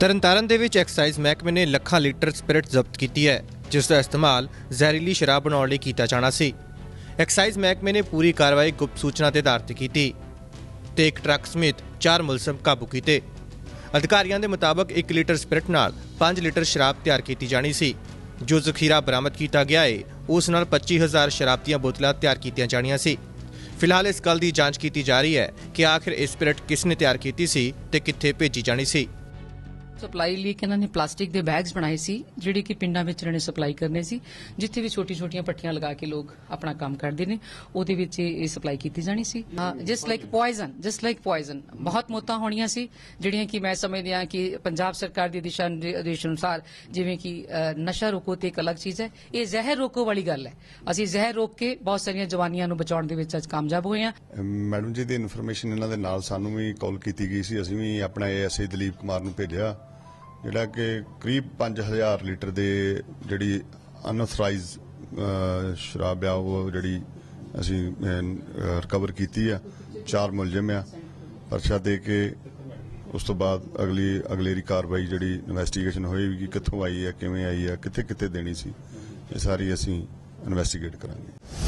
ਤਰਨਤਾਰਨ ਦੇ ਵਿੱਚ ਐਕਸਾਈਜ਼ ਮਹਿਕਮੇ ਨੇ ਲੱਖਾਂ ਲੀਟਰ ਸਪਿਰਟ ਜ਼ਬਤ ਕੀਤੀ ਹੈ, ਜਿਸ ਦਾ ਇਸਤੇਮਾਲ ਜ਼ਹਿਰੀਲੀ ਸ਼ਰਾਬ ਬਣਾਉਣ ਲਈ ਕੀਤਾ ਜਾਣਾ ਸੀ। ਐਕਸਾਈਜ਼ ਮਹਿਕਮੇ ਨੇ ਪੂਰੀ ਕਾਰਵਾਈ ਗੁਪਤ ਸੂਚਨਾ ਦੇ ਆਧਾਰ ਤੇ ਕੀਤੀ ਤੇ ਇੱਕ ਟਰੱਕ ਸਮੇਤ ਚਾਰ ਮੁਲਜ਼ਮ ਕਾਬੂ ਕੀਤੇ। ਅਧਿਕਾਰੀਆਂ ਦੇ ਮੁਤਾਬਕ 1 ਲੀਟਰ ਸਪਿਰਟ ਨਾਲ 5 ਲੀਟਰ ਸ਼ਰਾਬ ਤਿਆਰ ਕੀਤੀ ਜਾਣੀ ਸੀ। ਜੋ ਜ਼ਖੀਰਾ ਬਰਾਮਦ ਕੀਤਾ ਗਿਆ ਹੈ ਉਸ ਨਾਲ 25000 ਸ਼ਰਾਬ ਦੀਆਂ ਬੋਤਲਾਂ ਤਿਆਰ ਕੀਤੀਆਂ ਜਾਣੀਆਂ ਸੀ। ਫਿਲਹਾਲ ਇਸ ਗੱਲ ਦੀ ਜਾਂਚ ਕੀਤੀ ਜਾ ਰਹੀ ਹੈ ਕਿ ਆਖਿਰ ਇਹ ਸਪਿਰਟ ਕਿਸ ਨੇ ਤਿਆਰ ਕੀਤੀ ਸੀ ਤੇ ਕਿੱਥੇ ਭੇਜੀ ਜਾਣੀ ਸੀ। ਸਪਲਾਈ ਲਈ ਕਿ ਇਹਨਾਂ ਨੇ ਪਲਾਸਟਿਕ ਦੇ ਬੈਗਸ ਬਣਾਏ ਸੀ, ਜਿਹੜੇ ਕਿ ਪਿੰਡਾਂ ਵਿੱਚ ਇਹਨਾਂ ਨੇ ਸਪਲਾਈ ਕਰਨੇ ਸੀ, ਜਿੱਥੇ ਵੀ ਛੋਟੀ-ਛੋਟੀਆਂ ਪੱਟੀਆਂ ਲਗਾ ਕੇ ਲੋਕ ਆਪਣਾ ਕੰਮ ਕਰਦੇ ਨੇ, ਉਹਦੇ ਵਿੱਚ ਇਹ ਸਪਲਾਈ ਕੀਤੀ ਜਾਣੀ ਸੀ। Just like poison just like poison ਬਹੁਤ ਮੌਤਾਂ ਹੋਣੀਆਂ ਸੀ, ਜਿਹੜੀਆਂ ਕਿ ਮੈਂ ਸਮਝਦੀ ਹਾਂ ਕਿ ਪੰਜਾਬ ਸਰਕਾਰ ਦੀ ਦਿਸ਼ਾ ਨਿਰਦੇਸ਼ ਅਨੁਸਾਰ ਜਿਵੇਂ ਕਿ ਨਸ਼ਾ ਰੋਕੋ ਤੇ ਇੱਕ ਅਲੱਗ ਚੀਜ਼ ਹੈ, ਇਹ ਜ਼ਹਿਰ ਰੋਕੋ ਵਾਲੀ ਗੱਲ ਹੈ। ਅਸੀਂ ਜ਼ਹਿਰ ਰੋਕ ਕੇ ਬਹੁਤ ਸਾਰੀਆਂ ਜਵਾਨੀਆਂ ਨੂੰ ਬਚਾਉਣ ਦੇ ਵਿੱਚ ਅੱਜ ਕਾਮਯਾਬ ਹੋਏ ਹਾਂ। ਮੈਡਮ ਜੀ, ਦੀ ਇਨਫੋਰਮੇਸ਼ਨ ਇਹਨਾਂ ਦੇ ਨਾਲ ਸਾਨੂੰ ਵੀ ਕਾਲ ਕੀਤੀ ਗਈ ਸੀ, ਅਸੀਂ ਵੀ ਆਪਣਾ ਏਐਸਏ ਦਲੀਪ ਕੁਮਾਰ ਨੂੰ ਭੇਜਿਆ। ਜਿਹੜਾ ਕਿ ਕਰੀਬ 5000 ਲੀਟਰ ਦੇ ਜਿਹੜੀ ਅਨਆਥੋਰਾਈਜ਼ ਸ਼ਰਾਬ ਆ, ਉਹ ਜਿਹੜੀ ਅਸੀਂ ਰਿਕਵਰ ਕੀਤੀ ਆ। ਚਾਰ ਮੁਲਜ਼ਮ ਆ। ਪਰਚਾ ਦੇ ਕੇ ਉਸ ਤੋਂ ਬਾਅਦ ਅਗਲੀ ਅਗਲੇਰੀ ਕਾਰਵਾਈ ਜਿਹੜੀ ਇਨਵੈਸਟੀਗੇਸ਼ਨ ਹੋਏਗੀ ਕਿੱਥੋਂ ਆਈ ਹੈ ਕਿਵੇਂ ਆਈ ਹੈ ਕਿੱਥੇ ਕਿੱਥੇ ਦੇਣੀ ਸੀ, ਇਹ ਸਾਰੀ ਅਸੀਂ ਇਨਵੈਸਟੀਗੇਟ ਕਰਾਂਗੇ।